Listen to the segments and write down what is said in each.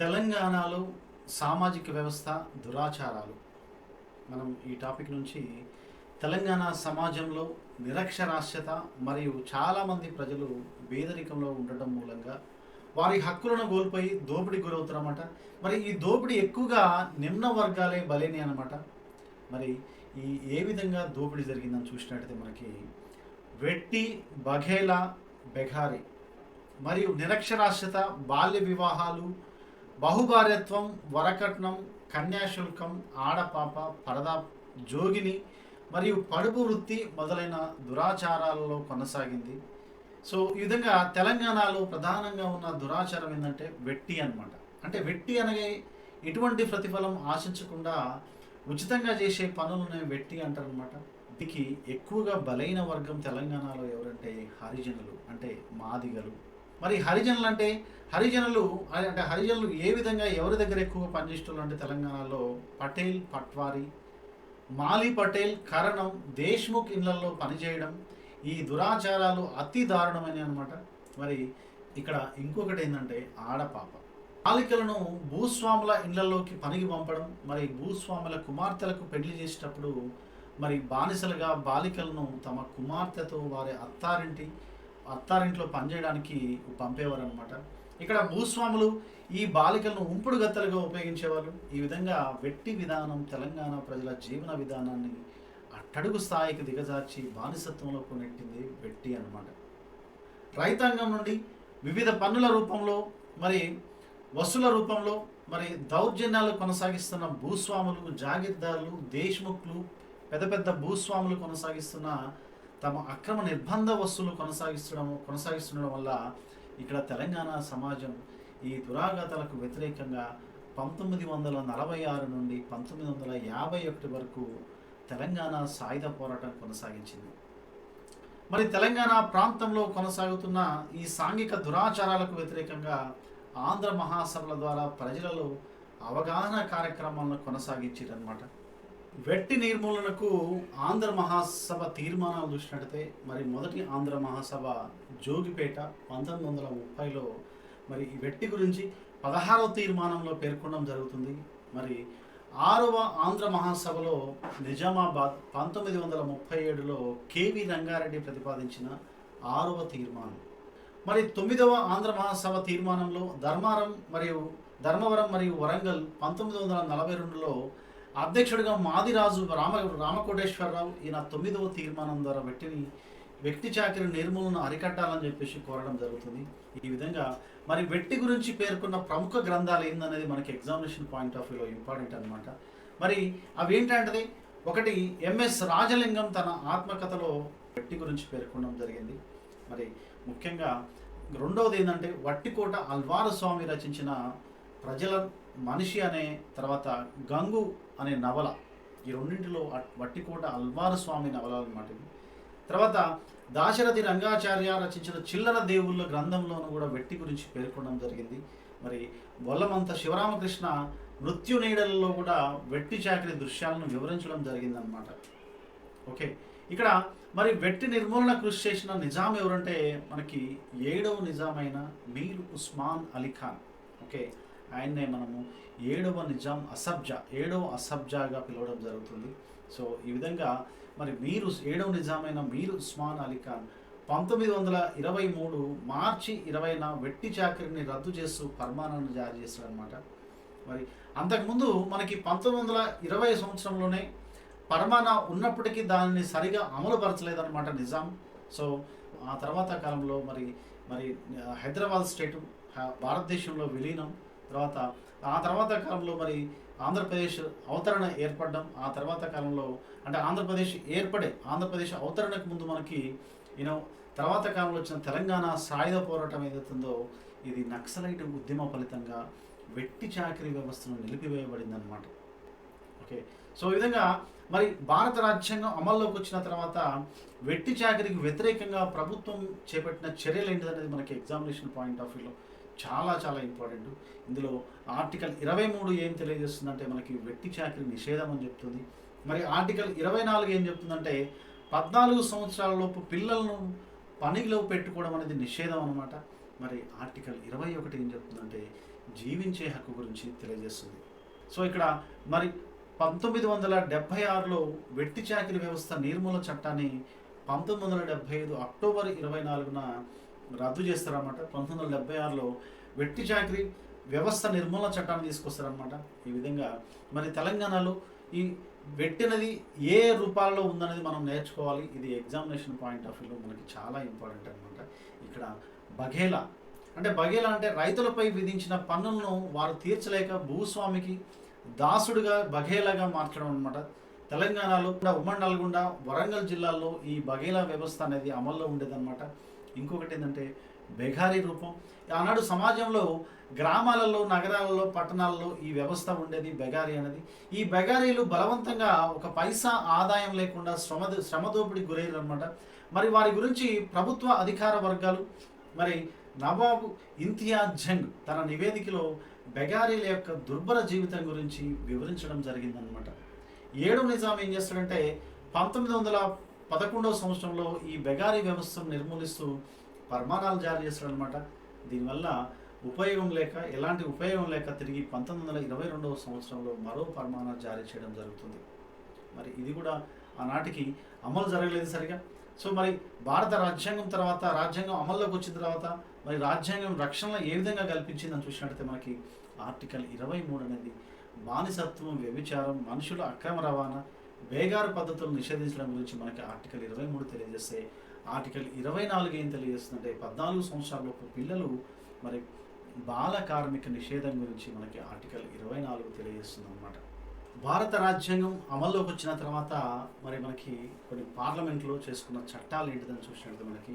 తెలంగాణలో సామాజిక వ్యవస్థ దురాచారాలు. మనం ఈ టాపిక్ నుంచి తెలంగాణ సమాజంలో నిరక్షరాస్యత మరియు చాలామంది ప్రజలు పేదరికంలో ఉండటం మూలంగా వారి హక్కులను కోల్పోయి దోపిడీ గురవుతారన్నమాట మరి ఈ దోపిడీ ఎక్కువగా నిమ్న వర్గాలే బలేని అనమాట మరి ఈ ఏ విధంగా దోపిడీ జరిగిందని చూసినట్టయితే మనకి వెట్టి బఘేలా బెఘారి మరియు నిరక్షరాస్యత బాల్య వివాహాలు బహుభార్యత్వం వరకట్నం కన్యాశుల్కం ఆడపాప పరదా జోగిని మరియు పడుపు వృత్తి మొదలైన దురాచారాలలో కొనసాగింది. సో ఈ విధంగా తెలంగాణలో ప్రధానంగా ఉన్న దురాచారం ఏంటంటే వెట్టి అనమాట అంటే వెట్టి అనగా ఎటువంటి ప్రతిఫలం ఆశించకుండా ఉచితంగా చేసే పనులనే వెట్టి అంటారనమాట దీనికి ఎక్కువగా బలైన వర్గం తెలంగాణలో ఎవరంటే హరిజనులు అంటే మాదిగలు మరి హరిజనులు అంటే హరిజనులు అంటే హరిజనులు ఏ విధంగా ఎవరి దగ్గర ఎక్కువ పనిచేస్తున్నారు అంటే తెలంగాణలో? పటేల్ పట్వారి మాలి పటేల్ కరణం దేశ్ముఖ్ ఇళ్ళలో పనిచేయడం. ఈ దురాచారాలు అతి దారుణమైన అనమాట మరి ఇక్కడ ఇంకొకటి ఏంటంటే ఆడపాప. బాలికలను భూస్వాముల ఇళ్ళలోకి పనికి పంపడం. మరి భూస్వాముల కుమార్తెలకు పెళ్ళి చేసేటప్పుడు మరి బానిసలుగా బాలికలను తమ కుమార్తెతో వారి అత్తారింటి అత్తారింట్లో పనిచేయడానికి పంపేవారు అనమాట ఇక్కడ భూస్వాములు ఈ బాలికలను ఉంపుడు గత్తలుగా ఉపయోగించేవారు ఈ విధంగా వెట్టి విధానం తెలంగాణ ప్రజల జీవన విధానాన్ని అట్టడుగు స్థాయికి దిగజార్చి బానిసత్వంలోకి నెట్టింది వెట్టి అన్నమాట. రైతాంగం నుండి వివిధ పన్నుల రూపంలో మరి వసూల రూపంలో మరి దౌర్జన్యాలు కొనసాగిస్తున్న భూస్వాములు జాగిర్దారులు దేశ్ముఖ్లు పెద్ద పెద్ద భూస్వాములు కొనసాగిస్తున్న తమ అక్రమ నిర్బంధ వస్తువులు కొనసాగిస్తడం కొనసాగిస్తుండడం వల్ల ఇక్కడ తెలంగాణ సమాజం ఈ దురాఘాతాలకు వ్యతిరేకంగా పంతొమ్మిది వందల నలభై ఆరు నుండి పంతొమ్మిది వందల యాభై ఒకటి వరకు తెలంగాణ సాయుధ పోరాటం కొనసాగించింది. మరి తెలంగాణ ప్రాంతంలో కొనసాగుతున్న ఈ సాంఘిక దురాచారాలకు వ్యతిరేకంగా ఆంధ్ర మహాసభల ద్వారా ప్రజలలో అవగాహన కార్యక్రమాలను కొనసాగించారనమాట వెట్టి నిర్మూలనకు ఆంధ్ర మహాసభ తీర్మానాలు చూసినట్టయితే మరి మొదటి ఆంధ్ర మహాసభ జోగిపేట పంతొమ్మిది వందల ముప్పైలో మరి ఈ వెట్టి గురించి పదహారవ తీర్మానంలో పేర్కొనడం జరుగుతుంది. మరి ఆరవ ఆంధ్ర మహాసభలో నిజామాబాద్ పంతొమ్మిది వందల ముప్పై ఏడులో కేవి రంగారెడ్డి ప్రతిపాదించిన ఆరవ తీర్మానం. మరి తొమ్మిదవ ఆంధ్ర మహాసభ తీర్మానంలో ధర్మారం మరియు ధర్మవరం మరియు వరంగల్ పంతొమ్మిది వందల నలభై రెండులో అధ్యక్షుడిగా మాదిరాజు రామ రామకోటేశ్వరరావు ఈయన తొమ్మిదవ తీర్మానం ద్వారా వెట్టిని వ్యక్తి చాకరి నిర్మూలన అరికట్టాలని చెప్పేసి కోరడం జరుగుతుంది. ఈ విధంగా మరి వెట్టి గురించి పేర్కొన్న ప్రముఖ గ్రంథాలు ఏందనేది మనకి ఎగ్జామినేషన్ పాయింట్ ఆఫ్ వ్యూలో ఇంపార్టెంట్ అనమాట మరి అవి ఏంటంటే ఒకటి ఎంఎస్ రాజలింగం తన ఆత్మకథలో వెట్టి గురించి పేర్కొనడం జరిగింది. మరి ముఖ్యంగా రెండవది ఏంటంటే వట్టికోట అల్వార స్వామి రచించిన ప్రజల మనిషి అనే తర్వాత గంగు అనే నవల ఈ రెండింటిలో వట్టికోట అల్వారు స్వామి నవల అనమాట ఇది తర్వాత దాశరథి రంగాచార్య రచించిన చిల్లర దేవుళ్ళ గ్రంథంలోనూ కూడా వెట్టి గురించి పేర్కొనడం జరిగింది. మరి బొల్లమంత శివరామకృష్ణ మృత్యు నీడలలో కూడా వెట్టి చాకరి దృశ్యాలను వివరించడం జరిగిందనమాట ఓకే ఇక్కడ మరి వెట్టి నిర్మూలన కృషి చేసిన నిజాం ఎవరంటే మనకి ఏడవ నిజామైన మీర్ ఉస్మాన్ అలీ ఖాన్. ఓకే ఆయన్నే మనము ఏడవ నిజాం అసబ్జా ఏడవ అసబ్జాగా పిలవడం జరుగుతుంది. సో ఈ విధంగా మరి మీరు ఏడవ నిజామైన మీరు ఉస్మాన్ అలీ ఖాన్ పంతొమ్మిది వందల ఇరవై మూడు మార్చి ఇరవైన వెట్టి చాకరిని రద్దు చేస్తూ ఫర్మానాన్ని జారీ చేస్తాడనమాట మరి అంతకుముందు మనకి పంతొమ్మిది వందల ఇరవై సంవత్సరంలోనే పరమానా ఉన్నప్పటికీ దానిని సరిగా అమలుపరచలేదన్నమాట నిజాం. సో ఆ తర్వాత కాలంలో మరి మరి హైదరాబాద్ స్టేటు భారతదేశంలో విలీనం. తర్వాత ఆ తర్వాత కాలంలో మరి ఆంధ్రప్రదేశ్ అవతరణ ఏర్పడడం ఆ తర్వాత కాలంలో అంటే ఆంధ్రప్రదేశ్ ఏర్పడే ఆంధ్రప్రదేశ్ అవతరణకు ముందు మనకి యూనో తర్వాత కాలంలో వచ్చిన తెలంగాణ సాయుధ పోరాటం ఏదైతుందో ఇది నక్సలైట్ ఉద్యమ ఫలితంగా వెట్టి చాకరీ వ్యవస్థను నిలిపివేయబడింది అనమాట ఓకే? సో ఈ విధంగా మరి భారత రాజ్యాంగం అమల్లోకి వచ్చిన తర్వాత వెట్టి చాకరీకి వ్యతిరేకంగా ప్రభుత్వం చేపట్టిన చర్యలు ఏంటిదనేది మనకి ఎగ్జామినేషన్ పాయింట్ ఆఫ్ వ్యూలో చాలా చాలా ఇంపార్టెంట్ ఇందులో ఆర్టికల్ ఇరవై మూడు ఏం తెలియజేస్తుందంటే మనకి వెట్టి చాకరీ నిషేధం అని చెప్తుంది. మరి ఆర్టికల్ ఇరవై నాలుగు ఏం చెప్తుందంటే పద్నాలుగు సంవత్సరాల లోపు పిల్లలను పనిలో పెట్టుకోవడం అనేది నిషేధం అనమాట మరి ఆర్టికల్ ఇరవై ఒకటి ఏం చెప్తుందంటే జీవించే హక్కు గురించి తెలియజేస్తుంది. సో ఇక్కడ మరి పంతొమ్మిది వందల డెబ్భై ఆరులో వెట్టి చాకిరి వ్యవస్థ నిర్మూలన చట్టాన్ని పంతొమ్మిది వందల డెబ్భై ఐదు అక్టోబర్ ఇరవై నాలుగున రద్దు చేస్తారన్నమాట. పంతొమ్మిది వందల డెబ్భై ఆరులో వెట్టి చాకరీ వ్యవస్థ నిర్మూలన చట్టాన్ని తీసుకొస్తారనమాట ఈ విధంగా మరి తెలంగాణలో ఈ వెట్టినది ఏ రూపాల్లో ఉందనేది మనం నేర్చుకోవాలి. ఇది ఎగ్జామినేషన్ పాయింట్ ఆఫ్ వ్యూలో మనకి చాలా ఇంపార్టెంట్ అనమాట ఇక్కడ బఘేలా అంటే బఘేలా అంటే రైతులపై విధించిన పన్నులను వారు తీర్చలేక భూస్వామికి దాసుడుగా బఘేలాగా మార్చడం అనమాట తెలంగాణలో ఉమ్మడి నల్గొండ వరంగల్ జిల్లాల్లో ఈ బఘేలా వ్యవస్థ అనేది అమల్లో ఉండేదన్నమాట. ఇంకొకటి ఏంటంటే బెగారీ రూపం. ఆనాడు సమాజంలో గ్రామాలలో నగరాలలో పట్టణాలలో ఈ వ్యవస్థ ఉండేది బెగారీ అనేది. ఈ బెగారీలు బలవంతంగా ఒక పైసా ఆదాయం లేకుండా శ్రమ శ్రమదోపిడి గురయ్యారు అనమాట మరి వారి గురించి ప్రభుత్వ అధికార వర్గాలు మరి నవాబు ఇంతియాజ్ జంగ్ తన నివేదికలో బెగారీల యొక్క దుర్భర జీవితం గురించి వివరించడం జరిగిందనమాట ఏడు నిజాం ఏం చేస్తాడంటే పంతొమ్మిది వందల పదకొండవ సంవత్సరంలో ఈ బెగారీ వ్యవస్థను నిర్మూలిస్తూ పర్మాణాలు జారీ చేస్తాడనమాట దీనివల్ల ఉపయోగం లేక ఎలాంటి ఉపయోగం లేక తిరిగి పంతొమ్మిది వందల ఇరవై రెండవ సంవత్సరంలో మరో పరమాణాలు జారీ చేయడం జరుగుతుంది. మరి ఇది కూడా ఆనాటికి అమలు జరగలేదు సరిగా. సో మరి భారత రాజ్యాంగం తర్వాత రాజ్యాంగం అమల్లోకి వచ్చిన తర్వాత మరి రాజ్యాంగం రక్షణ ఏ విధంగా కల్పించిందని చూసినట్టయితే మనకి ఆర్టికల్ ఇరవై మూడు అనేది బానిసత్వం వ్యభిచారం మనుషుల అక్రమ రవాణా బేగారు పద్ధతులను నిషేధించడం గురించి మనకి ఆర్టికల్ ఇరవై మూడు తెలియజేస్తే ఆర్టికల్ ఇరవై నాలుగు ఏం తెలియజేస్తుందంటే పద్నాలుగు సంవత్సరాలలోపు పిల్లలు మరి బాల కార్మిక నిషేధం గురించి మనకి ఆర్టికల్ ఇరవై నాలుగు తెలియజేస్తుంది అనమాట భారత రాజ్యాంగం అమల్లోకి వచ్చిన తర్వాత మరి మనకి కొన్ని పార్లమెంట్లో చేసుకున్న చట్టాలు ఏంటిదని చూసినట్టు మనకి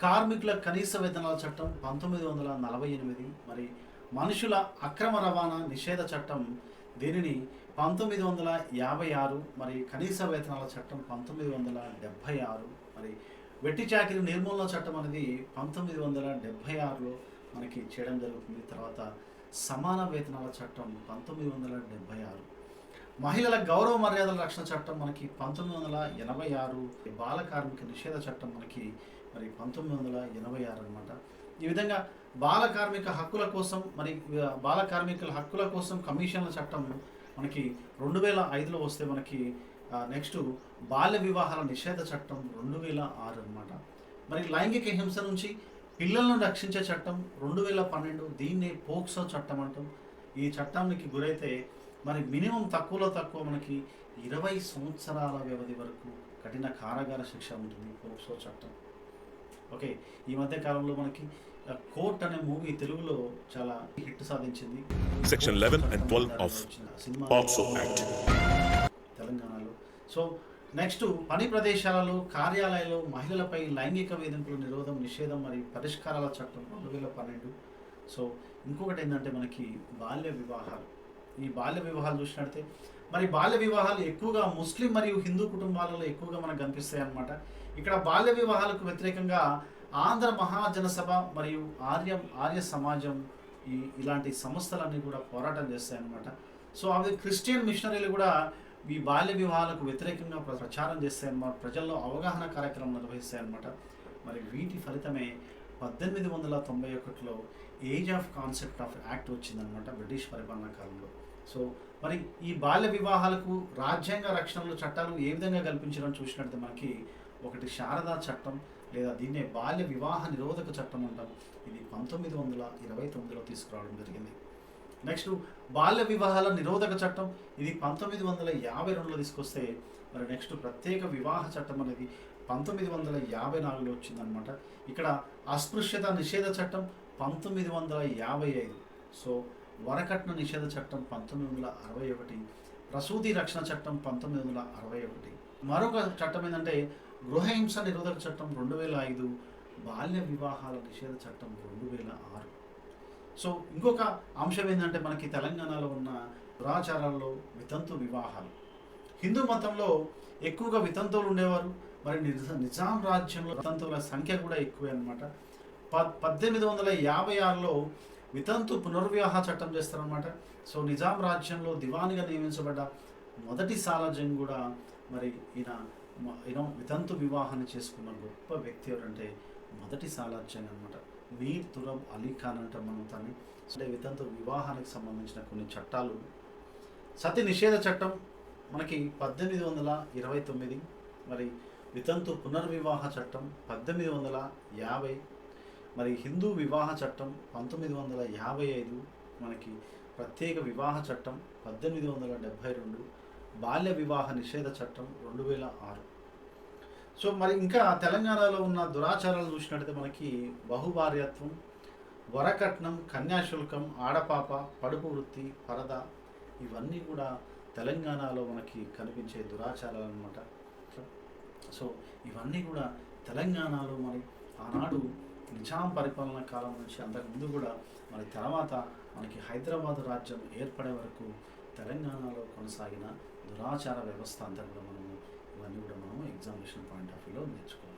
కార్మికుల కనీస వేతనాల చట్టం పంతొమ్మిది వందల నలభై ఎనిమిది మరి మనుషుల అక్రమ రవాణా నిషేధ చట్టం దీనిని పంతొమ్మిది వందల యాభై ఆరు మరి కనీస వేతనాల చట్టం పంతొమ్మిది వందల డెబ్భై ఆరు మరి వెట్టి చాకరీ నిర్మూలన చట్టం అనేది పంతొమ్మిది వందల డెబ్భై ఆరులో మనకి చేయడం జరుగుతుంది. తర్వాత సమాన వేతనాల చట్టం పంతొమ్మిది వందల డెబ్భై ఆరు. మహిళల గౌరవ మర్యాదల రక్షణ చట్టం మనకి పంతొమ్మిది వందల ఎనభై ఆరు. బాల కార్మిక నిషేధ చట్టం మనకి మరి పంతొమ్మిది వందల ఎనభై ఆరు అనమాట ఈ విధంగా బాల కార్మిక హక్కుల కోసం మరి బాల కార్మికుల హక్కుల కోసం కమిషన్ల చట్టం మనకి రెండు వేల ఐదులో వస్తే మనకి నెక్స్ట్ బాల్య వివాహాల నిషేధ చట్టం రెండు వేల ఆరు అనమాట మరి లైంగిక హింస నుంచి పిల్లలను రక్షించే చట్టం రెండు వేల పన్నెండు దీన్నే పోక్సో చట్టం అంటాం. ఈ చట్టానికి గురైతే మరి మినిమం తక్కువలో తక్కువ మనకి ఇరవై సంవత్సరాల వ్యవధి వరకు కఠిన కారాగార శిక్ష ఉంటుంది పోక్సో చట్టం. ఓకే ఈ మధ్య కాలంలో మనకి కోర్ట్ అనే మూవీ తెలుగులో చాలా హిట్ సాధించింది. Section 11 and 12 of వచ్చిన సినిమా POCSO Act. తెలంగాణలో. సో నెక్స్ట్ పని ప్రదేశాలలో కార్యాలయాల్లో మహిళలపై లైంగిక వేధింపుల నిరోధం నిషేధం మరియు పరిష్కారాల చట్టం రెండు వేల పన్నెండు. సో ఇంకొకటి ఏంటంటే మనకి బాల్య వివాహాలు. ఈ బాల్య వివాహాలు చూసినట్టే మరి బాల్య వివాహాలు ఎక్కువగా ముస్లిం మరియు హిందూ కుటుంబాలలో ఎక్కువగా మనకు కనిపిస్తాయి అన్నమాట ఇక్కడ బాల్య వివాహాలకు వ్యతిరేకంగా ఆంధ్ర మహాజన సభ మరియు ఆర్య ఆర్య సమాజం ఈ ఇలాంటి సంస్థలన్నీ కూడా పోరాటం చేస్తాయన్నమాట. సో అవి క్రిస్టియన్ మిషనరీలు కూడా ఈ బాల్య వివాహాలకు వ్యతిరేకంగా ప్ర- ప్రచారం చేస్తాయన్నమాట. ప్రజల్లో అవగాహన కార్యక్రమం నిర్వహిస్తాయన్నమాట. మరి వీటి ఫలితమే పద్దెనిమిది వందల తొంభై ఒకటిలో age of consent of act వచ్చిందనమాట బ్రిటిష్ పరిపాలనా కాలంలో. సో మరి ఈ బాల్య వివాహాలకు రాజ్యాంగ రక్షణలు చట్టాలు ఏ విధంగా కల్పించడం చూసినట్టు మనకి ఒకటి శారదా చట్టం లేదా దీన్నే బాల్య వివాహ నిరోధక చట్టం అంటారు. ఇది పంతొమ్మిది వందల ఇరవై తొమ్మిదిలో తీసుకురావడం జరిగింది. నెక్స్ట్ బాల్య వివాహాల నిరోధక చట్టం. ఇది పంతొమ్మిది వందల యాభై రెండులో తీసుకొస్తే మరి నెక్స్ట్ ప్రత్యేక వివాహ చట్టం అనేది పంతొమ్మిది వందల యాభై నాలుగులో వచ్చిందనమాట ఇక్కడ అస్పృశ్యత నిషేధ చట్టం పంతొమ్మిది వందల యాభై ఐదు. సో వరకట్న నిషేధ చట్టం పంతొమ్మిది వందల అరవై ఒకటి. ప్రసూతి రక్షణ చట్టం పంతొమ్మిది వందల అరవై ఒకటి. మరొక చట్టం ఏంటంటే గృహహింస నిరోధక చట్టం రెండు వేల ఐదు బాల్య వివాహాల నిషేధ చట్టం రెండు వేల ఆరు. సో ఇంకొక అంశం ఏంటంటే మనకి తెలంగాణలో ఉన్న దురాచారాల్లో వితంతు వివాహాలు. హిందూ మతంలో ఎక్కువగా వితంతువులు ఉండేవారు. మరి నిజ- నిజాం రాజ్యంలో వితంతువుల సంఖ్య కూడా ఎక్కువే అనమాట ప పద్దెనిమిది వందల యాభై ఆరులో వితంతు పునర్వివాహ చట్టం చేస్తారనమాట సో నిజాం రాజ్యంలో దివానిగా నియమించబడ్డ మొదటి సాలాజంగ్ కూడా మరి ఈయన యూనో వితంతు వివాహాన్ని చేసుకున్న గొప్ప వ్యక్తి ఎవరంటే మొదటి సాలార్జంగ్ అనమాట మీర్ తురబ్ అలీ ఖాన్ అంటే మనం తన్ని అంటే వితంతు వివాహానికి సంబంధించిన కొన్ని చట్టాలు. సతి నిషేధ చట్టం మనకి పద్దెనిమిది వందల ఇరవై తొమ్మిది మరి వితంతు పునర్వివాహ చట్టం పద్దెనిమిది వందల యాభై మరి హిందూ వివాహ చట్టం పంతొమ్మిది వందల యాభై ఐదు మనకి ప్రత్యేక వివాహ చట్టం పద్దెనిమిది వందల డెబ్భై రెండు బాల్య వివాహ నిషేధ చట్టం రెండు వేల ఆరు. సో మరి ఇంకా తెలంగాణలో ఉన్న దురాచారాలు చూసినట్టయితే మనకి బహుభార్యత్వం వరకట్నం కన్యాశుల్కం ఆడపాప పడుపు వృత్తి పరద ఇవన్నీ కూడా తెలంగాణలో మనకి కనిపించే దురాచారాలు అనమాట సో ఇవన్నీ కూడా తెలంగాణలో మరి ఆనాడు నిజాం పరిపాలన కాలం నుంచి అంతకుముందు కూడా మరి తర్వాత మనకి హైదరాబాద్ రాజ్యం ఏర్పడే వరకు తెలంగాణలో కొనసాగిన దురాచార వ్యవస్థ అంతా కూడా మనము ఇవన్నీ కూడా మనము ఎగ్జామినేషన్ పాయింట్ ఆఫ్ వ్యూలో నేర్చుకోవాలి.